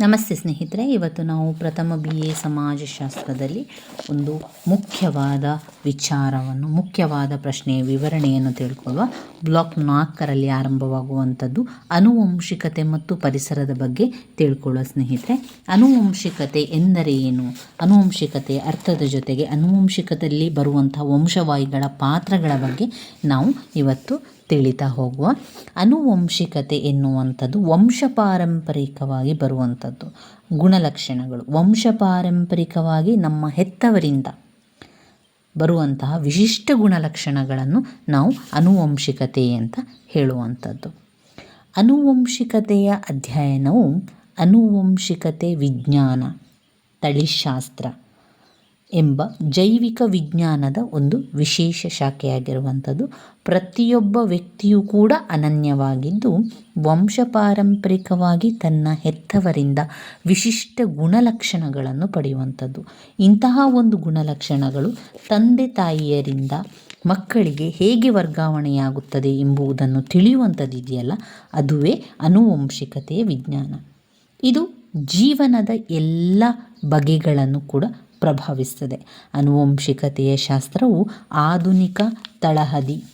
ನಮಸ್ತೆ ಸ್ನೇಹಿತರೆ, ಇವತ್ತು ನಾವು ಪ್ರಥಮ ಬಿ ಎ ಸಮಾಜಶಾಸ್ತ್ರದಲ್ಲಿ ಒಂದು ಮುಖ್ಯವಾದ ವಿಚಾರವನ್ನು, ಮುಖ್ಯವಾದ ಪ್ರಶ್ನೆಯ ವಿವರಣೆಯನ್ನು ತಿಳ್ಕೊಳ್ಳುವ ಬ್ಲಾಕ್ ನಾಲ್ಕರಲ್ಲಿ ಆರಂಭವಾಗುವಂಥದ್ದು ಅನುವಂಶಿಕತೆ ಮತ್ತು ಪರಿಸರದ ಬಗ್ಗೆ ತಿಳ್ಕೊಳ್ಳುವ ಸ್ನೇಹಿತರೆ. ಅನುವಂಶಿಕತೆ ಎಂದರೆ ಏನು? ಅನುವಂಶಿಕತೆ ಅರ್ಥದ ಜೊತೆಗೆ ಅನುವಂಶಿಕದಲ್ಲಿ ಬರುವಂತಹ ವಂಶವಾಹಿಗಳ ಪಾತ್ರಗಳ ಬಗ್ಗೆ ನಾವು ಇವತ್ತು ತಿಳಿತಾ ಹೋಗುವ ಅನುವಂಶಿಕತೆ ಎನ್ನುವಂಥದ್ದು ವಂಶಪಾರಂಪರಿಕವಾಗಿ ಬರುವಂಥದ್ದು. ಗುಣಲಕ್ಷಣಗಳು. ವಂಶಪಾರಂಪರಿಕವಾಗಿ ನಮ್ಮ ಹೆತ್ತವರಿಂದ ಬರುವಂತಹ ವಿಶಿಷ್ಟ ಗುಣಲಕ್ಷಣಗಳನ್ನು ನಾವು ಅನುವಂಶಿಕತೆ ಅಂತ ಹೇಳುವಂಥದ್ದು. ಅನುವಂಶಿಕತೆಯ ಅಧ್ಯಯನವು ಅನುವಂಶಿಕತೆ ವಿಜ್ಞಾನ, ತಳಿಶಾಸ್ತ್ರ ಎಂಬ ಜೈವಿಕ ವಿಜ್ಞಾನದ ಒಂದು ವಿಶೇಷ ಶಾಖೆಯಾಗಿರುವಂಥದ್ದು. ಪ್ರತಿಯೊಬ್ಬ ವ್ಯಕ್ತಿಯೂ ಕೂಡ ಅನನ್ಯವಾಗಿದ್ದು, ವಂಶಪಾರಂಪರಿಕವಾಗಿ ತನ್ನ ಹೆತ್ತವರಿಂದ ವಿಶಿಷ್ಟ ಗುಣಲಕ್ಷಣಗಳನ್ನು ಪಡೆಯುವಂಥದ್ದು. ಇಂತಹ ಒಂದು ಗುಣಲಕ್ಷಣಗಳು ತಂದೆ ತಾಯಿಯರಿಂದ ಮಕ್ಕಳಿಗೆ ಹೇಗೆ ವರ್ಗಾವಣೆಯಾಗುತ್ತದೆ ಎಂಬುದನ್ನು ತಿಳಿಯುವಂಥದ್ದಿದೆಯಲ್ಲ, ಅದುವೇ ಅನುವಂಶಿಕತೆಯ ವಿಜ್ಞಾನ. ಇದು ಜೀವನದ ಎಲ್ಲ ಬಗೆಗಳನ್ನು ಕೂಡ ಪ್ರಭಾವಿಸ್ತದೆ ಅನುವಂಶಿಕತೆಯ ಶಾಸ್ತ್ರವು ಆಧುನಿಕ ತಳಹದಿ,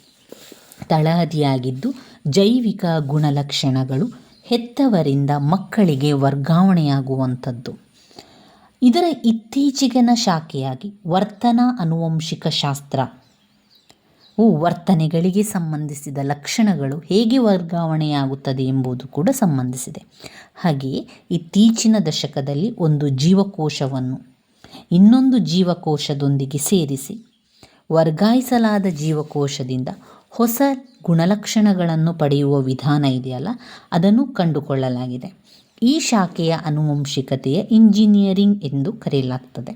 ತಳಹದಿಯಾಗಿದ್ದು ಜೈವಿಕ ಗುಣಲಕ್ಷಣಗಳು ಹೆತ್ತವರಿಂದ ಮಕ್ಕಳಿಗೆ ವರ್ಗಾವಣೆಯಾಗುವಂಥದ್ದು. ಇದರ ಇತ್ತೀಚೆಗಿನ ಶಾಖೆಯಾಗಿ ವರ್ತನ ಅನುವಂಶಿಕ ಶಾಸ್ತ್ರ. ವರ್ತನೆಗಳಿಗೆ ಸಂಬಂಧಿಸಿದ ಲಕ್ಷಣಗಳು ಹೇಗೆ ವರ್ಗಾವಣೆಯಾಗುತ್ತದೆ ಎಂಬುದು ಕೂಡ ಸಂಬಂಧಿಸಿದೆ. ಹಾಗೆಯೇ ಇತ್ತೀಚಿನ ದಶಕದಲ್ಲಿ ಒಂದು ಜೀವಕೋಶವನ್ನು ಇನ್ನೊಂದು ಜೀವಕೋಶದೊಂದಿಗೆ ಸೇರಿಸಿ ವರ್ಗಾಯಿಸಲಾದ ಜೀವಕೋಶದಿಂದ ಹೊಸ ಗುಣಲಕ್ಷಣಗಳನ್ನು ಪಡೆಯುವ ವಿಧಾನ ಇದೆಯಲ್ಲ, ಅದನ್ನು ಕಂಡುಕೊಳ್ಳಲಾಗಿದೆ. ಈ ಶಾಖೆಯ ಅನುವಂಶಿಕತೆಯ ಇಂಜಿನಿಯರಿಂಗ್ ಎಂದು ಕರೆಯಲಾಗ್ತದೆ.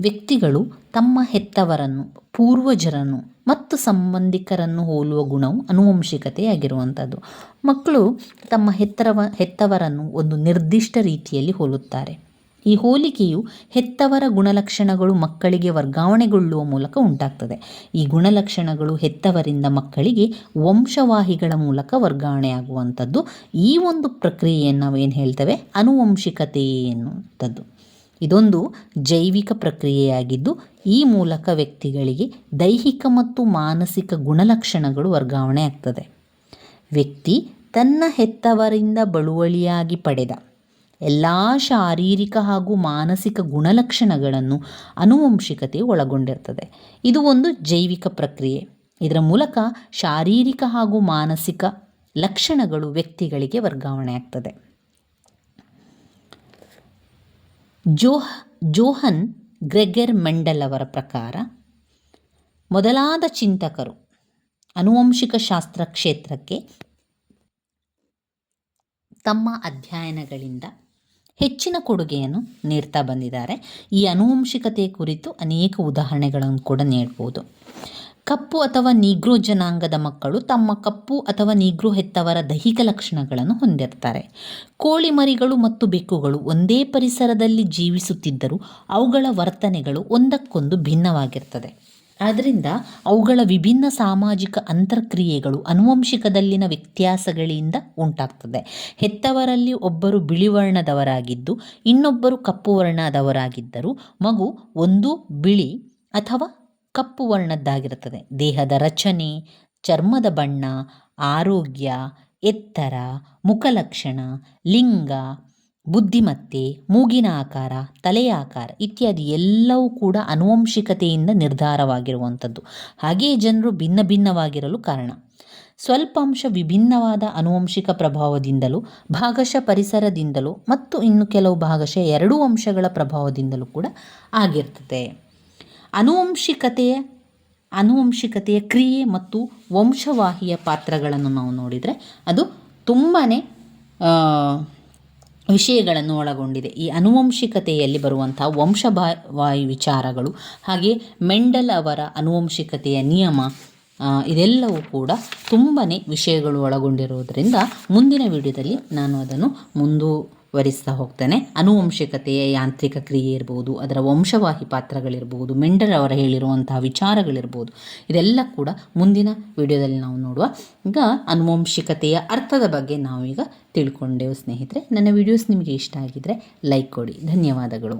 ವ್ಯಕ್ತಿಗಳು ತಮ್ಮ ಹೆತ್ತವರನ್ನು, ಪೂರ್ವಜರನ್ನು ಮತ್ತು ಸಂಬಂಧಿಕರನ್ನು ಹೋಲುವ ಗುಣವು ಅನುವಂಶಿಕತೆಯಾಗಿರುವಂಥದ್ದು ಮಕ್ಕಳು ತಮ್ಮ ಹೆತ್ತರವ, ಹೆತ್ತವರನ್ನು ಒಂದು ನಿರ್ದಿಷ್ಟ ರೀತಿಯಲ್ಲಿ ಹೋಲುತ್ತಾರೆ. ಈ ಹೋಲಿಕೆಯು ಹೆತ್ತವರ ಗುಣಲಕ್ಷಣಗಳು ಮಕ್ಕಳಿಗೆ ವರ್ಗಾವಣೆಗೊಳ್ಳುವ ಮೂಲಕ ಉಂಟಾಗ್ತದೆ. ಈ ಗುಣಲಕ್ಷಣಗಳು ಹೆತ್ತವರಿಂದ ಮಕ್ಕಳಿಗೆ ವಂಶವಾಹಿಗಳ ಮೂಲಕ ವರ್ಗಾವಣೆಯಾಗುವಂಥದ್ದು. ಈ ಒಂದು ಪ್ರಕ್ರಿಯೆಯನ್ನು ನಾವೇನು ಹೇಳ್ತೇವೆ? ಅನುವಂಶಿಕತೆ ಎನ್ನುವಂಥದ್ದು ಇದೊಂದು ಜೈವಿಕ ಪ್ರಕ್ರಿಯೆಯಾಗಿದ್ದು, ಈ ಮೂಲಕ ವ್ಯಕ್ತಿಗಳಿಗೆ ದೈಹಿಕ ಮತ್ತು ಮಾನಸಿಕ ಗುಣಲಕ್ಷಣಗಳು ವರ್ಗಾವಣೆ ಆಗ್ತದೆ ವ್ಯಕ್ತಿ ತನ್ನ ಹೆತ್ತವರಿಂದ ಬಳುವಳಿಯಾಗಿ ಪಡೆದ ಎಲ್ಲ ಶಾರೀರಿಕ ಹಾಗೂ ಮಾನಸಿಕ ಗುಣಲಕ್ಷಣಗಳನ್ನು ಅನುವಂಶಿಕತೆ ಒಳಗೊಂಡಿರ್ತದೆ. ಇದು ಒಂದು ಜೈವಿಕ ಪ್ರಕ್ರಿಯೆ. ಇದರ ಮೂಲಕ ಶಾರೀರಿಕ ಹಾಗೂ ಮಾನಸಿಕ ಲಕ್ಷಣಗಳು ವ್ಯಕ್ತಿಗಳಿಗೆ ವರ್ಗಾವಣೆ ಆಗ್ತದೆ. ಜೋಹ, ಜೋಹನ್ ಗ್ರೆಗೆರ್ ಮೆಂಡಲ್ ಅವರ ಪ್ರಕಾರ, ಮೊದಲಾದ ಚಿಂತಕರು ಅನುವಂಶಿಕ ಶಾಸ್ತ್ರ ಕ್ಷೇತ್ರಕ್ಕೆ ತಮ್ಮ ಅಧ್ಯಯನಗಳಿಂದ ಹೆಚ್ಚಿನ ಕೊಡುಗೆಯನ್ನು ನೀಡ್ತಾ ಬಂದಿದ್ದಾರೆ. ಈ ಅನುವಂಶಿಕತೆ ಕುರಿತು ಅನೇಕ ಉದಾಹರಣೆಗಳನ್ನು ಕೂಡ ನೀಡ್ಬೋದು. ಕಪ್ಪು ಅಥವಾ ನೀಗ್ರೋ ಜನಾಂಗದ ಮಕ್ಕಳು ತಮ್ಮ ಕಪ್ಪು ಅಥವಾ ನೀಗ್ರೋ ಹೆತ್ತವರ ದೈಹಿಕ ಲಕ್ಷಣಗಳನ್ನು ಹೊಂದಿರ್ತಾರೆ. ಕೋಳಿ ಮರಿಗಳು ಮತ್ತು ಬೆಕ್ಕುಗಳು ಒಂದೇ ಪರಿಸರದಲ್ಲಿ ಜೀವಿಸುತ್ತಿದ್ದರೂ ಅವುಗಳ ವರ್ತನೆಗಳು ಒಂದಕ್ಕೊಂದು ಭಿನ್ನವಾಗಿರ್ತದೆ. ಆದ್ದರಿಂದ ಅವುಗಳ ವಿಭಿನ್ನ ಸಾಮಾಜಿಕ ಅಂತರ್ಕ್ರಿಯೆಗಳು ಅನುವಂಶಿಕದಲ್ಲಿನ ವ್ಯತ್ಯಾಸಗಳಿಂದ ಉಂಟಾಗ್ತದೆ. ಹೆತ್ತವರಲ್ಲಿ ಒಬ್ಬರು ಬಿಳಿ ವರ್ಣದವರಾಗಿದ್ದು ಇನ್ನೊಬ್ಬರು ಕಪ್ಪು ವರ್ಣದವರಾಗಿದ್ದರು ಮಗು ಒಂದು ಬಿಳಿ ಅಥವಾ ಕಪ್ಪು ವರ್ಣದ್ದಾಗಿರುತ್ತದೆ ದೇಹದ ರಚನೆ, ಚರ್ಮದ ಬಣ್ಣ, ಆರೋಗ್ಯ, ಎತ್ತರ, ಮುಖಲಕ್ಷಣ, ಲಿಂಗ ಬುದ್ಧಿಮತ್ತೆ, ಮೂಗಿನ ಆಕಾರ, ತಲೆಯ ಆಕಾರ ಇತ್ಯಾದಿ ಎಲ್ಲವೂ ಕೂಡ ಅನುವಂಶಿಕತೆಯಿಂದ ನಿರ್ಧಾರವಾಗಿರುವಂಥದ್ದು. ಹಾಗೆಯೇ ಜನರು ಭಿನ್ನ ಭಿನ್ನವಾಗಿರಲು ಕಾರಣ. ಸ್ವಲ್ಪ ಅಂಶ ವಿಭಿನ್ನವಾದ ಅನುವಂಶಿಕ ಪ್ರಭಾವದಿಂದಲೂ, ಭಾಗಶಃ ಪರಿಸರದಿಂದಲೂ ಮತ್ತು ಇನ್ನು ಕೆಲವು ಭಾಗಶಃ ಎರಡೂ ಅಂಶಗಳ ಪ್ರಭಾವದಿಂದಲೂ ಕೂಡ ಆಗಿರ್ತದೆ. ಅನುವಂಶಿಕತೆಯ ಅನುವಂಶಿಕತೆಯ ಕ್ರಿಯೆ ಮತ್ತು ವಂಶವಾಹಿಯ ಪಾತ್ರಗಳನ್ನು ನಾವು ನೋಡಿದರೆ ಅದು ತುಂಬಾ ವಿಷಯಗಳನ್ನು ಒಳಗೊಂಡಿದೆ. ಈ ಅನುವಂಶಿಕತೆಯಲ್ಲಿ ಬರುವಂಥ ವಂಶವಾಯು ವಿಚಾರಗಳು ಹಾಗೆ ಮೆಂಡಲ್ ಅವರ ಅನುವಂಶಿಕತೆಯ ನಿಯಮ ಇದೆಲ್ಲವೂ ಕೂಡ ತುಂಬಾ ವಿಷಯಗಳು ಒಳಗೊಂಡಿರುವುದರಿಂದ ಮುಂದಿನ ವಿಡಿಯೋದಲ್ಲಿ ನಾನು ಅದನ್ನು ಮುಂದು ವರಿಸ್ತಾ ಹೋಗ್ತಾನೆ. ಅನುವಂಶಿಕತೆಯ ಯಾಂತ್ರಿಕ ಕ್ರಿಯೆ ಇರ್ಬೋದು, ಅದರ ವಂಶವಾಹಿ ಪಾತ್ರಗಳಿರ್ಬೋದು ಮೆಂಡಲ್ ಅವರ ಹೇಳಿರುವಂತಹ ವಿಚಾರಗಳಿರ್ಬೋದು, ಇದೆಲ್ಲ ಕೂಡ ಮುಂದಿನ ವಿಡಿಯೋದಲ್ಲಿ ನಾವು ನೋಡುವ. ಈಗ ಅನುವಂಶಿಕತೆಯ ಅರ್ಥದ ಬಗ್ಗೆ ನಾವೀಗ ತಿಳ್ಕೊಂಡೆವು ಸ್ನೇಹಿತರೆ. ನನ್ನ ವಿಡಿಯೋಸ್ ನಿಮಗೆ ಇಷ್ಟ ಆಗಿದ್ದರೆ ಲೈಕ್ ಕೊಡಿ. ಧನ್ಯವಾದಗಳು.